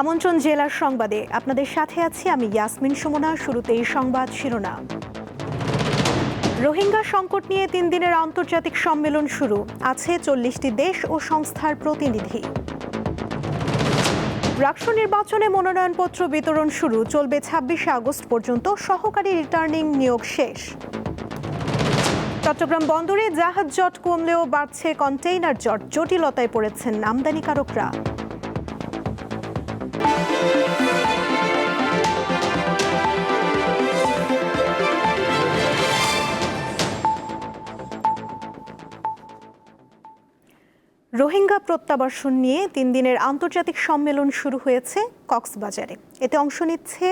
আমন্ত্রণ জেলার সংবাদে। আপনাদের সাথে আছি আমি ইয়াসমিন সুমনা, শুরুতেই সংবাদ শিরোনাম। রোহিঙ্গা সংকট নিয়ে তিন দিনের আন্তর্জাতিক সম্মেলন শুরু। আছে চল্লিশটি দেশ ও সংস্থার প্রতিনিধি। রাষ্ট্র নির্বাচনে মনোনয়নপত্র বিতরণ শুরু। চলবে ছাব্বিশে আগস্ট পর্যন্ত সহকারী রিটার্নিং নিয়োগ শেষ। চট্টগ্রাম বন্দরে জাহাজ জট কমলেও বাড়ছে কন্টেইনার জট। জটিলতায় পড়েছেন আমদানিকারকরা। রোহিঙ্গা প্রত্যাবাসন নিয়ে তিন দিনের আন্তর্জাতিক সম্মেলন শুরু হয়েছে কক্সবাজারে। এতে অংশ নিচ্ছে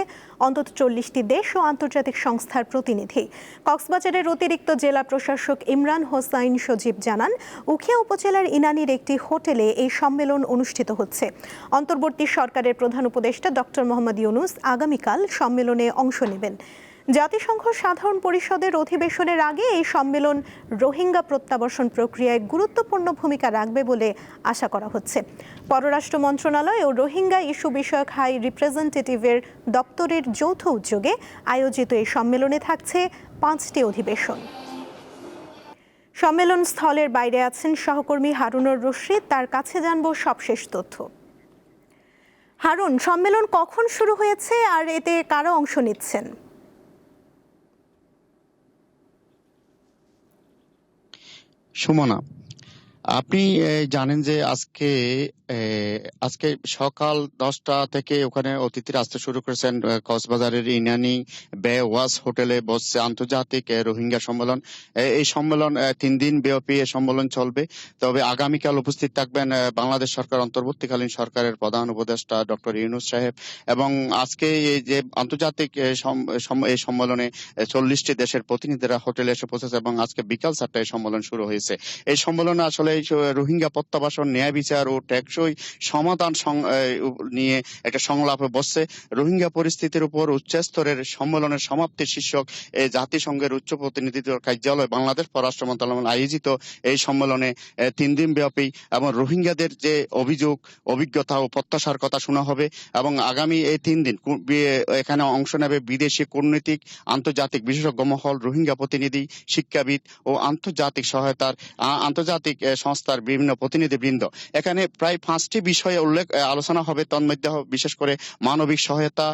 অন্তত চল্লিশটি দেশ ও আন্তর্জাতিক সংস্থার প্রতিনিধি। কক্সবাজারের অতিরিক্ত জেলা প্রশাসক ইমরান হোসাইন সজীব জানান উখিয়া উপজেলার ইনানির একটি হোটেলে এই সম্মেলন অনুষ্ঠিত হচ্ছে। অন্তর্বর্তী সরকারের প্রধান উপদেষ্টা ডক্টর মোহাম্মদ ইউনুস আগামীকাল সম্মেলনে অংশ নেবেন। জাতিসংঘ সাধারণ পরিষদের অধিবেশনের আগে এই সম্মেলন রোহিঙ্গা প্রত্যাবাসন প্রক্রিয়ায় গুরুত্বপূর্ণ ভূমিকা রাখবে বলে আশা করা হচ্ছে। পররাষ্ট্র মন্ত্রণালয় ও রোহিঙ্গা ইস্যু বিষয়ক হাই রিপ্রেজেন্টেটিভের দপ্তরের যৌথ উদ্যোগে আয়োজিত এই সম্মেলনে থাকছে পাঁচটি অধিবেশন। সম্মেলন স্থলের বাইরে আছেন সহকর্মী হারুনুর রশিদ। তার কাছে জানব সবশেষ তথ্য। হারুন, সম্মেলন কখন শুরু হয়েছে আর এতে কারা অংশ নিচ্ছেন? সুমনা। আপনি জানেন যে আজকে আজকে সকাল দশটা থেকে ওখানে অতিথিরা আসতে শুরু করেছেন কক্সবাজারের ইনানি বে ওয়াস হোটেলে বসছে আন্তর্জাতিক রোহিঙ্গা সম্মেলন। এই সম্মেলন তিন দিন ব্যাপী এই সম্মেলন চলবে। তবে আগামীকাল উপস্থিত থাকবেন বাংলাদেশ সরকার, অন্তর্বর্তীকালীন সরকারের প্রধান উপদেষ্টা ডক্টর ইউনুস সাহেব। এবং আজকে এই যে আন্তর্জাতিক এই সম্মেলনে চল্লিশটি দেশের প্রতিনিধিরা হোটেলে এসে পৌঁছেছে এবং আজকে বিকাল চারটায় সম্মেলন শুরু হয়েছে। এই সম্মেলনে আসলে এই রোহিঙ্গা প্রত্যাবাসন, ন্যায় বিচার ও টেকসই সমাধান নিয়ে একটা সংলাপে বসছে। রোহিঙ্গা পরিস্থিতির উপর উচ্চস্তরের সম্মেলনের সমাপ্তি শীর্ষক এই জাতিসংঘের উচ্চ প্রতিনিধি কার্যালয় বাংলাদেশ পররাষ্ট্র মন্ত্রণালয় আয়োজিত এই সম্মেলনে তিন দিন ব্যাপী এবং রোহিঙ্গাদের যে অভিযোগ, অভিজ্ঞতা ও প্রত্যাশার কথা শোনা হবে এবং আগামী এই তিন দিন এখানে অংশ নেবে বিদেশি কূটনৈতিক, আন্তর্জাতিক বিশেষজ্ঞ মহল, রোহিঙ্গা প্রতিনিধি, শিক্ষাবিদ ও আন্তর্জাতিক সহায়তার আন্তর্জাতিক সংস্থার বিভিন্ন প্রতিনিধিবৃন্দ। এখানে প্রায় পাঁচটি বিষয়ে উল্লেখ আলোচনা হবে। তন্মধ্যে বিশেষ করে মানবিক সহায়তা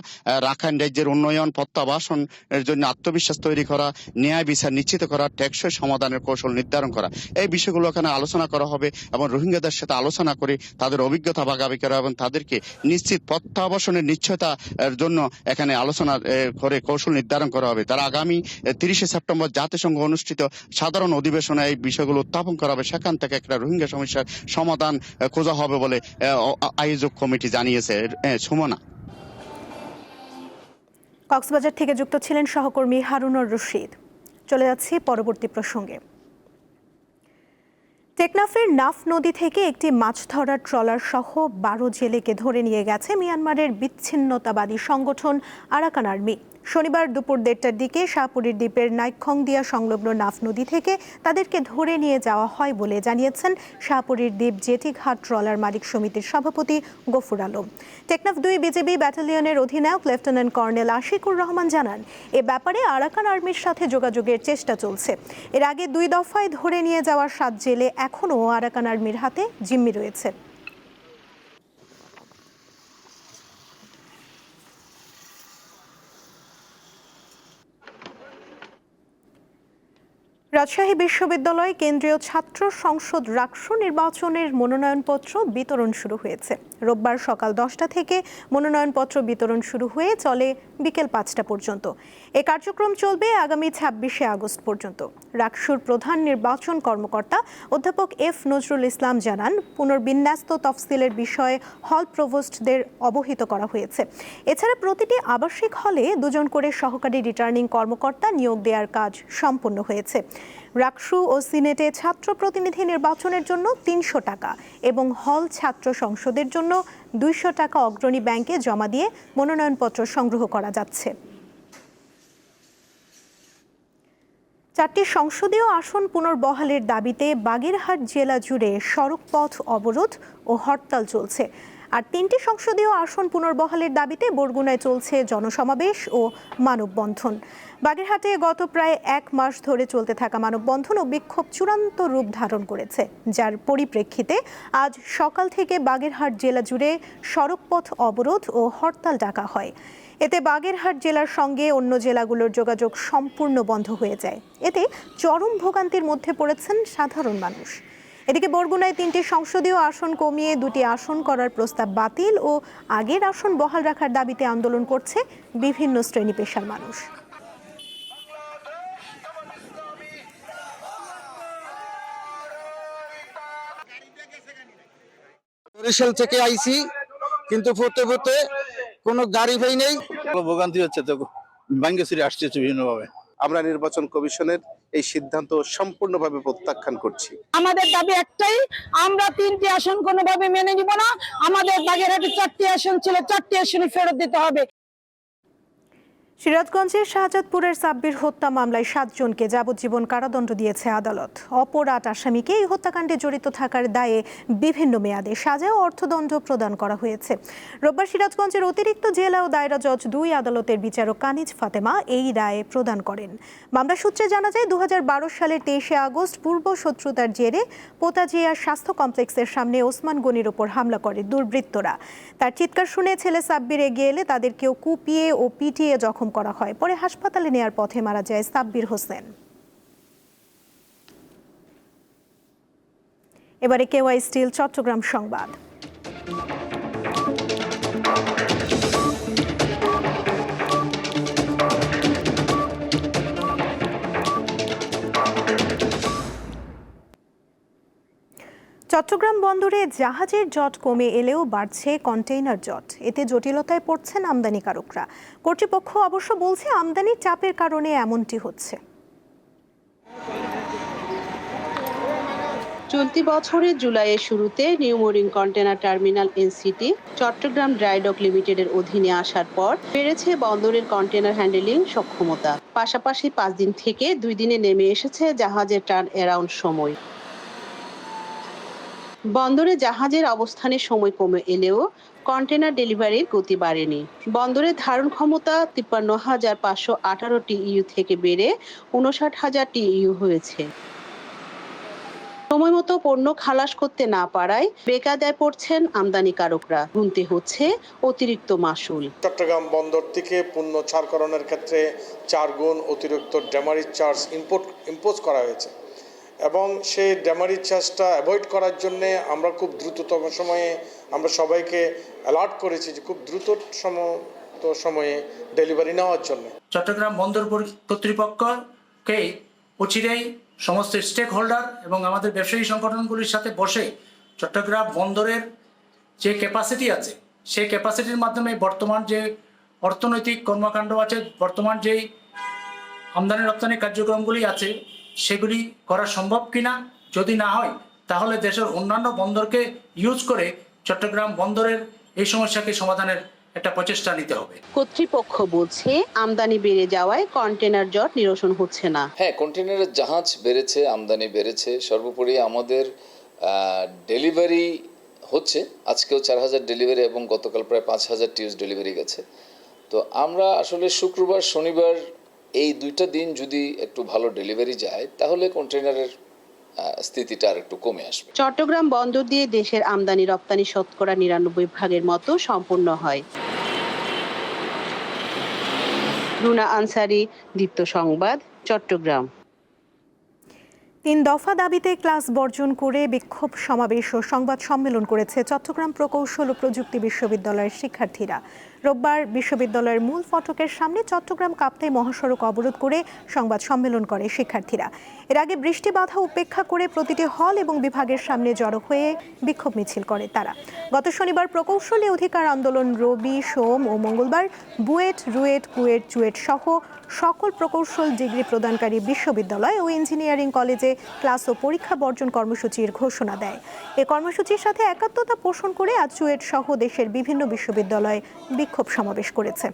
রাখাইন রাজ্যের উন্নয়ন, প্রত্যাবাসন এর জন্য আত্মবিশ্বাস তৈরি করা, ন্যায় বিচার নিশ্চিত করা, টেকসই সমাধানের কৌশল নির্ধারণ করা। এই বিষয়গুলো এখানে আলোচনা করা হবে এবং রোহিঙ্গাদের সাথে আলোচনা করে তাদের অভিজ্ঞতা ভাগাভাগি করা এবং তাদেরকে নিশ্চিত প্রত্যাবাসনের নিশ্চয়তা এর জন্য এখানে আলোচনা করে কৌশল নির্ধারণ করা হবে। তারা আগামী তিরিশে সেপ্টেম্বর জাতিসংঘ অনুষ্ঠিত সাধারণ অধিবেশনে এই বিষয়গুলো উত্থাপন করা হবে। সেখান থেকে একটা রোহিঙ্গা সমস্যার সমাধান খোঁজা হবে বলে আয়োজক কমিটি জানিয়েছে। সুমনা। কক্সবাজার থেকে যুক্ত ছিলেন সহকর্মী হারুনুর রশিদ। চলে যাচ্ছি পরবর্তী প্রসঙ্গে। টেকনাফের নাফ নদী থেকে একটি মাছ ধরার ট্রলার সহ বারো জেলেকে ধরে নিয়ে গেছে মিয়ানমারের বিচ্ছিন্নতাবাদী সংগঠন আরাকান আর্মি। শনিবার দুপুর দেড়টার দিকে শাহপুরীর দ্বীপের নাইখংদিয়া সংলগ্ন নাফ নদী থেকে তাদেরকে ধরে নিয়ে যাওয়া হয় বলে জানিয়েছেন শাহপুরীর দ্বীপ জেটিঘাট ট্রলার মালিক সমিতির সভাপতি গফুর আলম। টেকনাফ দুই বিজেপি ব্যাটালিয়নের অধিনায়ক লেফটেন্যান্ট কর্নেল আশিকুর রহমান জানান, এ ব্যাপারে আরাকান আর্মির সাথে যোগাযোগের চেষ্টা চলছে। এর আগে দুই দফায় ধরে নিয়ে যাওয়ার সাত জেলে এখনও আরাকান আর্মির হাতে জিম্মি রয়েছে। রাজশাহী বিশ্ববিদ্যালয় কেন্দ্রীয় ছাত্র সংসদ রাক্স নির্বাচনের মনোনয়নপত্র বিতরণ শুরু হয়েছে। রোববার সকাল দশটা থেকে মনোনয়নপত্র বিতরণ শুরু হয়ে চলে বিকেল পাঁচটা পর্যন্ত। এ কার্যক্রম চলবে আগামী ছাব্বিশে আগস্ট পর্যন্ত। রাকসুর প্রধান নির্বাচন কর্মকর্তা অধ্যাপক এফ নজরুল ইসলাম জানান, পুনর্বিন্যস্ত তফসিলের বিষয়ে হল প্রভোস্টদের অবহিত করা হয়েছে। এছাড়া প্রতিটি আবাসিক হলে দুজন করে সহকারী রিটার্নিং কর্মকর্তা নিয়োগ দেওয়ার কাজ সম্পন্ন হয়েছে। রাকসু ও সিনেটে ছাত্র প্রতিনিধি নির্বাচনের জন্য তিনশো টাকা এবং হল ছাত্র সংসদের জন্য দুইশো টাকা অগ্রণী ব্যাংকে জমা দিয়ে মনোনয়নপত্র সংগ্রহ করা যাচ্ছে। চারটি সংসদীয় আসন পুনর্বহালের দাবিতে বাগেরহাট জেলা জুড়ে সড়ক পথ অবরোধ ও হরতাল চলছে। আর তিনটি সংসদীয় আসন পুনর্বহালের দাবিতে বরগুনায় চলছে জনসমাবেশ ও মানববন্ধন। বাগেরহাটে গত প্রায় এক মাস ধরে চলতে থাকা মানববন্ধন ও বিক্ষোভ চূড়ান্ত রূপ ধারণ করেছে। যার পরিপ্রেক্ষিতে আজ সকাল থেকে বাগেরহাট জেলা জুড়ে সড়কপথ অবরোধ ও হরতাল ডাকা হয়। এতে বাগেরহাট জেলার সঙ্গে অন্য জেলাগুলোর যোগাযোগ সম্পূর্ণ বন্ধ হয়ে যায়। এতে চরম ভোগান্তির মধ্যে পড়েছেন সাধারণ মানুষ। এদিকে বরগুনায় তিনটি সংসদীয় আসন কমিয়ে দুটি আসন করার প্রস্তাব বাতিল ও আগের আসন বহাল রাখার দাবিতে আন্দোলন করছে বিভিন্ন শ্রেণি পেশার মানুষ। বরিশাল থেকে আইছি কিন্তু পড়তে পড়তে কোনো গাড়ি ভাই নেই। ভোগান্তি হচ্ছে তো ভাঙ্গেশ্বরী আসছে বিভিন্ন ভাবে আমরা নির্বাচন কমিশনের এই সিদ্ধান্ত সম্পূর্ণভাবে প্রত্যাখ্যান করছি। আমাদের দাবি একটাই, আমরা তিনটি আসন কোনোভাবে মেনে নিব না, আমাদের বাগেরহাটে চারটি আসন ছিল, চারটি আসনে ফেরত দিতে হবে। সিরাজগঞ্জের শাহজাদপুরের সাব্বির হত্যা মামলায় সাতজনকে যাবজ্জীবন কারাদণ্ড দিয়েছে আদালত। অপর আট আসামিকে এই হত্যাকাণ্ডে জড়িত থাকার দায়ে বিভিন্ন মেয়াদে সাজা ও অর্থদণ্ড প্রদান করা হয়েছে। রোববার সিরাজগঞ্জের অতিরিক্ত জেলা ও দায়রা জজ দুই আদালতের বিচারক কানিজ ফাতেমা এই রায়ে প্রদান করেন। মামলা সূত্রে জানা যায় দু হাজার বারো সালের তেইশে আগস্ট পূর্ব শত্রুতার জেরে পোতাজিয়া স্বাস্থ্য কমপ্লেক্সের সামনে ওসমান গনির ওপর হামলা করে দুর্বৃত্তরা। তার চিৎকার শুনে ছেলে সাব্বির এগিয়ে এলে তাদেরকেও কুপিয়ে ও পিটিয়ে জখম করা হয়। পরে হাসপাতালে নেয়ার পথে মারা যায় সাব্বির হোসেন। এবারে কেওয়াই স্টিল, চট্টগ্রাম সংবাদ। চট্টগ্রাম বন্দরে জাহাজের জট কমে এলেও বাড়ছে কন্টেইনার জট। এতে জটিলতায় পড়ছেন আমদানিকারকরা কর্তৃপক্ষ অবশ্য বলছে আমদানির চাপের কারণে এমনটি হচ্ছে। চলতি বছরের জুলাইয়ের শুরুতে New Mooring Container Terminal NCT Chattogram Dry Dock লিমিটেডের অধীনে আসার পর বেড়েছে বন্দরের কন্টেনার হ্যান্ডেলিং সক্ষমতা। পাশাপাশি পাঁচ দিন থেকে দুই দিনে নেমে এসেছে জাহাজের টার্ন অ্যারাউন্ড সময়। বন্দরে জাহাজের অবস্থানের সময় কমে এলেও কন্টেনার ডেলিভারির গতি বাড়েনি। বন্দরের ধারণ ক্ষমতা তিপ্পান্ন হাজার পাঁচশো আঠারো টিইউ থেকে বেড়ে উনষাট হাজার টিইউ হয়েছে। সময় মতো পণ্য খালাস করতে না পারায় বেকায়দায় পড়ছেন আমদানিকারকরা। গুনতে হচ্ছে অতিরিক্ত মাসুল। চট্টগ্রাম বন্দর থেকে পণ্য ছাড়করণের ক্ষেত্রে চার গুণ অতিরিক্ত ড্যামারিজ চার্জ ইম্পোর্ট, ইম্পোজ করা হয়েছে। এবং সেই ড্যামারিজ চার্জটা অ্যাভয়েড করার জন্যে আমরা খুব দ্রুততম সময়ে আমরা সবাইকে অ্যালার্ট করেছি যে খুব দ্রুত সমত সময়ে ডেলিভারি নেওয়ার জন্য। চট্টগ্রাম বন্দর কর্তৃপক্ষকে অচিরেই সমস্ত স্টেক হোল্ডার এবং আমাদের ব্যবসায়ী সংগঠনগুলির সাথে বসে চট্টগ্রাম বন্দরের যে ক্যাপাসিটি আছে, সেই ক্যাপাসিটির মাধ্যমে বর্তমান যে অর্থনৈতিক কর্মকাণ্ড আছে, বর্তমান যেই আমদানি রপ্তানি কার্যক্রমগুলি আছে সেগুলি করা সম্ভব কিনা? যদি না হয় তাহলে দেশের অন্যান্য বন্দরকে ইউজ করে চট্টগ্রাম বন্দরের এই সমস্যাকে সমাধানের একটা প্রচেষ্টা নিতে হবে। কর্তৃপক্ষ বলছে আমদানি বেড়ে যাওয়ায় কন্টেনার জট নিরসন হচ্ছে না। হ্যাঁ কন্টেনারের জাহাজ বেড়েছে আমদানি বেড়েছে। সর্বোপরি আমাদের ডেলিভারি হচ্ছে। আজকেও চার হাজার ডেলিভারি এবং গতকাল প্রায় পাঁচ হাজার টিউস ডেলিভারি গেছে। তো আমরা আসলে শুক্রবার শনিবার এই দুইটা দিন যদি একটু ভালো ডেলিভারি যায়, তাহলে কন্টেনারের স্থিতিটা আর একটু কমে আসবে। চট্টগ্রাম বন্দর দিয়ে দেশের আমদানি রপ্তানি শতকরা নিরানব্বই ভাগের মতো সম্পূর্ণ হয়। রুনা আনসারি, দীপ্ত সংবাদ, চট্টগ্রাম। তিন দফা দাবিতে ক্লাস বর্জন করে বিক্ষোভ সমাবেশ ও সংবাদ সম্মেলন করেছে চট্টগ্রাম প্রকৌশল ও প্রযুক্তি বিশ্ববিদ্যালয়ের শিক্ষার্থীরা। রোববার বিশ্ববিদ্যালয়ের মূল ফটকের সামনে চট্টগ্রাম কাপ্তাই মহাসড়ক অবরোধ করে সংবাদ সম্মেলন করে শিক্ষার্থীরা। এর আগে বৃষ্টি বাধা উপেক্ষা করে প্রতিটি হল এবং বিভাগের সামনে জড়ো হয়ে বিক্ষোভ মিছিল করে তারা। গত শনিবার প্রকৌশলী অধিকার আন্দোলন রবি, সোম ও মঙ্গলবার বুয়েট, রুয়েট, কুয়েট, চুয়েট সহ সকল প্রকৌশল ডিগ্রি প্রদানকারী বিশ্ববিদ্যালয় ও ইঞ্জিনিয়ারিং কলেজে ক্লাস ও পরীক্ষা বর্জন কর্মসূচির ঘোষণা দেয়। এ কর্মসূচির সাথে একাত্মতা পোষণ করে আজ চুয়েট সহ দেশের বিভিন্ন বিশ্ববিদ্যালয়ে বিক্ষোভ সমাবেশ করেছে।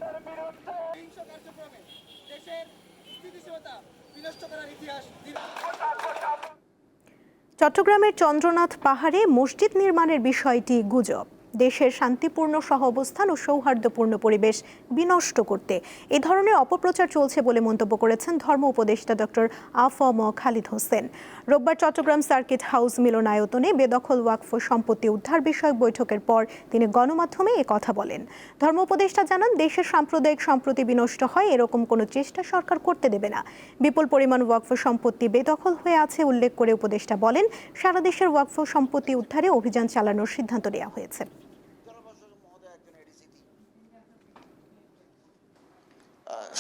চট্টগ্রামের চন্দ্রনাথ পাহাড়ে মসজিদ নির্মাণের বিষয়টি গুজব। দেশের শান্তিপূর্ণ সহাবস্থান ও সৌহার্দ্যপূর্ণ পরিবেশ বিনষ্ট করতে। এ ধরনের অপপ্রচার চলছে বলে মন্তব্য করেছেন ধর্ম উপদেষ্টা ডক্টর আফম খালিদ হোসেন। রোববার চট্টগ্রাম সার্কিট হাউস মিলনায়তনে বেদখল ওয়াকফ সম্পত্তি উদ্ধার বিষয়ক বৈঠকের পর তিনি গণমাধ্যমে এ কথা বলেন। ধর্ম উপদেষ্টা জানান, দেশের সাম্প্রদায়িক সম্প্রতি বিনষ্ট হয়, এরকম কোনো চেষ্টা সরকার করতে দেবে না। বিপুল পরিমাণ ওয়াকফ সম্পত্তি বেদখল হয়ে আছে উল্লেখ করে উপদেষ্টা বলেন, সারা দেশের ওয়াকফ সম্পত্তি উদ্ধারে অভিযান চালানোর সিদ্ধান্ত নেওয়া হয়েছে।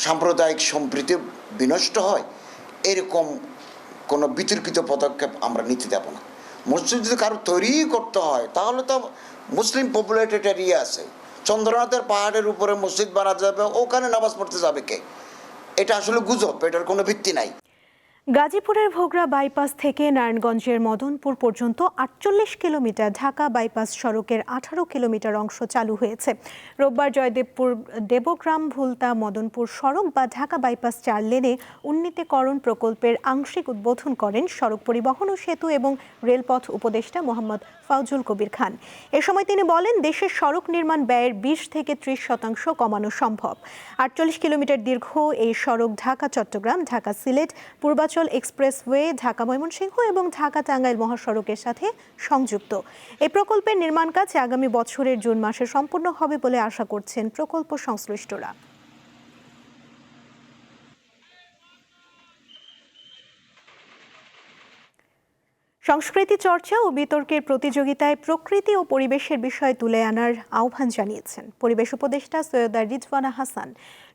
সাম্প্রদায়িক সম্প্রীতি বিনষ্ট হয়, এরকম কোনো বিতর্কিত পদক্ষেপ আমরা নিতে দেব না। মসজিদ যদি কারও তৈরি করতে হয়, তাহলে তো মুসলিম পপুলেটেড এরিয়া আছে। চন্দ্রনাথের পাহাড়ের উপরে মসজিদ বানা যাবে, ওখানে নামাজ পড়তে যাবে কে? এটা আসলে গুজব, এটার কোনো ভিত্তি নাই। গাজীপুরের ভোগড়া বাইপাস থেকে নারায়ণগঞ্জের মদনপুর পর্যন্ত আটচল্লিশ কিলোমিটার ঢাকা বাইপাস সড়কের আঠারো কিলোমিটার অংশ চালু হয়েছে। রোববার জয়দেবপুর, দেবগ্রাম, ভুলতা, মদনপুর সড়ক বা ঢাকা বাইপাস চার লেনে উন্নীতকরণ প্রকল্পের আংশিক উদ্বোধন করেন সড়ক পরিবহন ও সেতু এবং রেলপথ উপদেষ্টা মোহাম্মদ ফাউজুল কবির খান। এ সময় তিনি বলেন, দেশের সড়ক নির্মাণ ব্যয়ের বিশ থেকে ত্রিশ শতাংশ কমানো সম্ভব। আটচল্লিশ কিলোমিটার দীর্ঘ এই সড়ক ঢাকা চট্টগ্রাম ঢাকা সিলেট পূর্বাচল এক্সপ্রেসওয়ে, ঢাকা ময়মনসিংহ এবং ঢাকা টাঙ্গাইল মহাসড়কের সাথে সংযুক্ত। এই প্রকল্পের নির্মাণ কাজ আগামী বছরের জুন মাসে সম্পূর্ণ হবে বলে আশা করছেন প্রকল্প সংশ্লিষ্টরা। সংস্কৃতি চর্চা ও বিতর্কের প্রতিযোগিতায় প্রকৃতি ও পরিবেশের বিষয় তুলে আনার আহ্বান জানিয়েছেন পরিবেশ উপদেষ্টা সৈয়দা রিজওয়ানা হাসান।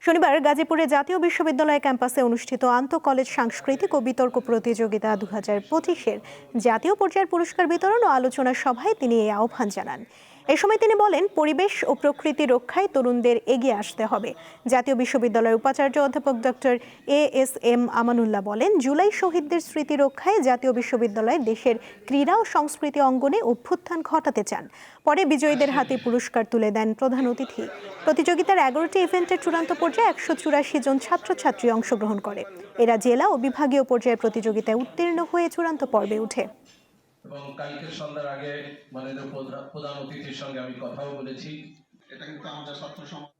শনিবার গাজীপুরে জাতীয় বিশ্ববিদ্যালয় ক্যাম্পাসে অনুষ্ঠিত আন্তঃ কলেজ সাংস্কৃতিক ও বিতর্ক প্রতিযোগিতা দু হাজার পঁচিশের জাতীয় পর্যায়ের পুরস্কার বিতরণ ও আলোচনা সভায় তিনি এই আহ্বান জানান। এ সময় তিনি বলেন, পরিবেশ ও প্রকৃতি রক্ষায় তরুণদের এগিয়ে আসতে হবে। জাতীয় বিশ্ববিদ্যালয়ের উপাচার্য অধ্যাপক doctor A S M Amanullah বলেন, জুলাই শহীদদের স্মৃতি রক্ষায় জাতীয় বিশ্ববিদ্যালয় দেশের ক্রীড়া ও সংস্কৃতি অঙ্গনে অভ্যুত্থান ঘটাতে চান। পরে বিজয়ীদের হাতে পুরস্কার তুলে দেন প্রধান অতিথি। প্রতিযোগিতার এগারোটি ইভেন্টের চূড়ান্ত পর্যায়ে একশো চুরাশি জন ছাত্রছাত্রী অংশগ্রহণ করে। এরা জেলা ও বিভাগীয় পর্যায়ের প্রতিযোগিতায় উত্তীর্ণ হয়ে চূড়ান্ত পর্বে ওঠে। এবং কালকে সন্ধ্যার আগে মাননীয় প্রধান অতিথির সঙ্গে আমি কথাও বলেছি। এটা কিন্তু আমাদের ছাত্র সমাজ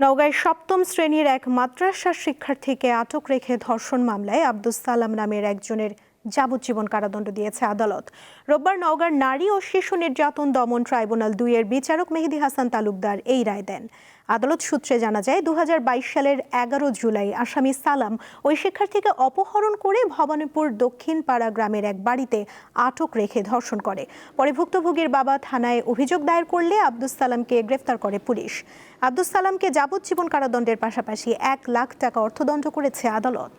নওগাঁয় সপ্তম শ্রেণির এক মাদ্রাসার শিক্ষার্থীকে আটক রেখে ধর্ষণ মামলায় আব্দুস সালাম নামের একজনের যাবজ্জীবন কারাদণ্ড দিয়েছে আদালত। রোববার নওগাঁর নারী ও শিশু নির্যাতন দমন ট্রাইব্যুনাল দুইয়ের বিচারক মেহেদি হাসান তালুকদার এই রায় দেন। আদালত সূত্রে জানা যায় দু হাজার বাইশ সালের এগারো জুলাই আসামি সালাম ওই শিক্ষার্থীকে অপহরণ করে ভবানীপুর দক্ষিণ পাড়া গ্রামের এক বাড়িতে আটক রেখে ধর্ষণ করে। পরে ভুক্তভোগীর বাবা থানায় অভিযোগ দায়ের করলে আব্দুস সালামকে গ্রেফতার করে পুলিশ। আব্দুস সালামকে যাবজ্জীবন কারাদণ্ডের পাশাপাশি এক লাখ টাকা অর্থদণ্ড করেছে আদালত।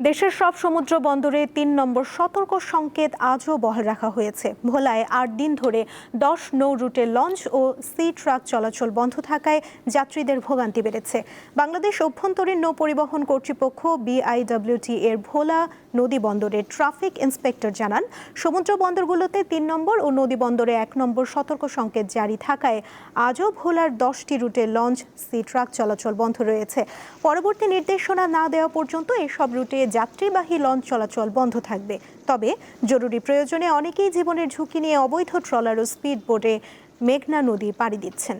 দেশের সব সমুদ্র বন্দরে তিন নম্বর সতর্ক সংকেত আজও বহাল রাখা হয়েছে। ভোলায় আট দিন ধরে দশ নৌ রুটে লঞ্চ ও সি ট্রাক চলাচল বন্ধ থাকায় যাত্রীদের ভোগান্তি বেড়েছে। বাংলাদেশ অভ্যন্তরীণ নৌ পরিবহন কর্তৃপক্ষ বিআইডব্লিউটি এর ভোলা নদী বন্দরের ট্রাফিক ইন্সপেক্টর জানান, সমুদ্র বন্দরগুলোতে তিন নম্বর ও নদী বন্দরে এক নম্বর সতর্ক সংকেত জারি থাকায় আজও ভোলার দশটি রুটে লঞ্চ, সি ট্রাক চলাচল বন্ধ রয়েছে। পরবর্তী নির্দেশনা না দেওয়া পর্যন্ত এসব রুটে যাত্রীবাহী লঞ্চ চলাচল বন্ধ থাকবে। তবে জরুরি প্রয়োজনে অনেকেই জীবনের ঝুঁকি নিয়ে অবৈধ ট্রলার ও স্পিড বোটে মেঘনা নদী পাড়ি দিচ্ছেন।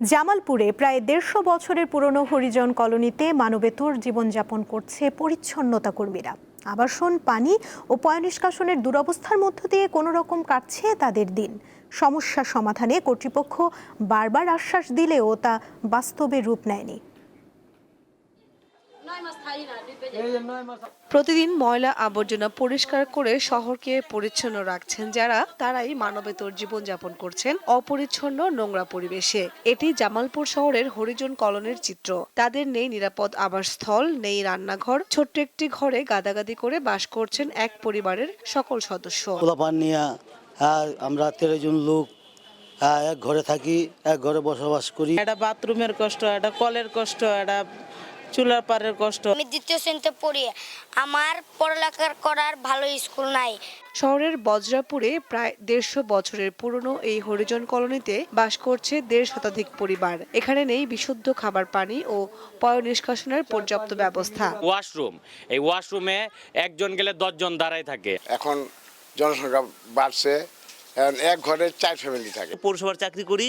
জামালপুরে প্রায় দেড়শো বছরের পুরনো হরিজন কলোনিতে মানবেতর জীবনযাপন করছে পরিচ্ছন্নতা কর্মীরা। আবাসন, পানি ও পয় নিষ্কাশনের দুরবস্থার মধ্য দিয়ে কোনো রকম কাটছে তাদের দিন। সমস্যা সমাধানে কর্তৃপক্ষ বারবার আশ্বাস দিলেও তা বাস্তবে রূপ নেয়নি। প্রতিদিন ময়লা আবর্জনা পরিষ্কার করে শহরকে পরিচ্ছন্ন রাখছেন যারা তারাই মানবেতর জীবনযাপন করছেন অপরিচ্ছন্ন নোংরা পরিবেশে। এটি জামালপুর শহরের হরিজন কলোনির চিত্র। তাদের নেই নিরাপদ আবাসস্থল নেই রান্নাঘর ছোট্ট একটি ঘরে গাদাগাদি করে বাস করছেন এক পরিবারের সকল সদস্য। আমরা তেরো জন লোক আহ, এক ঘরে থাকি এক ঘরে বসবাস করি। একটা বাথরুমের কষ্ট একটা কলের কষ্ট একটা চুলার পারের কষ্ট। আমি দ্বিতীয় শ্রেণীতে পড়ি। আমার পড়ালেখা করার ভালো স্কুল নাই। শহরের বজ্রাপুরে প্রায় দেড়শো বছরের পুরনো এই হরিজন কলোনিতে বাস করছে দেড় শতাধিক পরিবার। এখানে নেই বিশুদ্ধ খাবার পানি ও পয় নিষ্কাশনের পর্যাপ্ত ব্যবস্থা। ওয়াশরুম। এই ওয়াশরুমে একজন গেলে দশজন দাঁড়ায় থাকে। এখন জনসংখ্যা বাড়ছে। এক ঘরে চার ফ্যামিলি থাকে। পৌরসভার চাকরি করি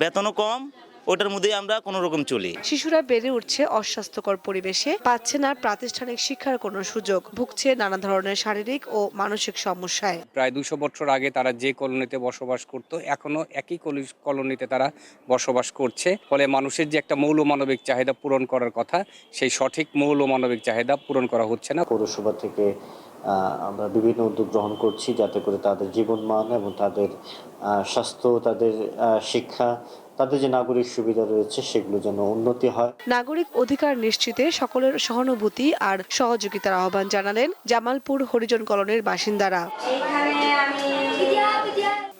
বেতনও কম ওটার মধ্যেই আমরা কোনো রকম চলি। শিশুরা বেড়ে উঠছে অস্বাস্থ্যকর পরিবেশে পাচ্ছে না প্রাতিষ্ঠানিক শিক্ষার কোনো সুযোগ ভুগছে নানা ধরনের শারীরিক ও মানসিক সমস্যায়। প্রায় দুশো বছর আগে তারা যে কলোনিতে বসবাস করত এখনও একই কলি- কলোনিতে তারা বসবাস করছে। ফলে মানুষের যে একটা মৌল মানবিক চাহিদা পূরণ করার কথা সেই সঠিক মৌল মানবিক চাহিদা পূরণ করা হচ্ছে না। পৌরসভা থেকে আমরা বিভিন্ন উদ্যোগ গ্রহণ করছি যাতে করে তাদের জীবনমান এবং তাদের স্বাস্থ্য তাদের শিক্ষা তাদের যে নাগরিক সুবিধা রয়েছে সেগুলো যেন উন্নতি হয়। নাগরিক অধিকার নিশ্চিতে সকলের সহানুভূতি আর সহযোগিতার আহ্বান জানালেন জামালপুর হরিজন কলোনির বাসিন্দারা।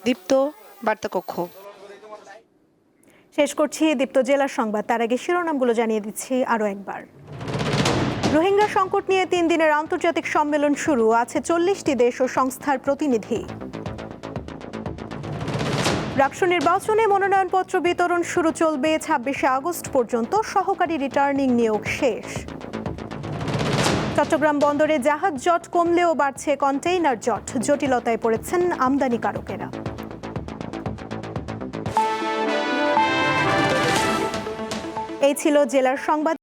দীপ্ত বার্তাকক্ষ। শেষ করছি দীপ্ত জেলার সংবাদ। তার আগে শিরোনামগুলো জানিয়ে দিচ্ছি আরও একবার। রোহিঙ্গা সংকট নিয়ে তিন দিনের আন্তর্জাতিক সম্মেলন শুরু। আছে চল্লিশটি দেশ ও সংস্থার প্রতিনিধি। রাষ্ট্র নির্বাচনে মনোনয়নপত্র বিতরণ শুরু চলবে ছাব্বিশে আগস্ট পর্যন্ত, সহকারী রিটার্নিং নিয়োগ শেষ। চট্টগ্রাম বন্দরে জাহাজ জট কমলেও বাড়ছে কন্টেইনার জট, জটিলতায় পড়েছেন আমদানিকারকেরা এই ছিল জেলার সংবাদ।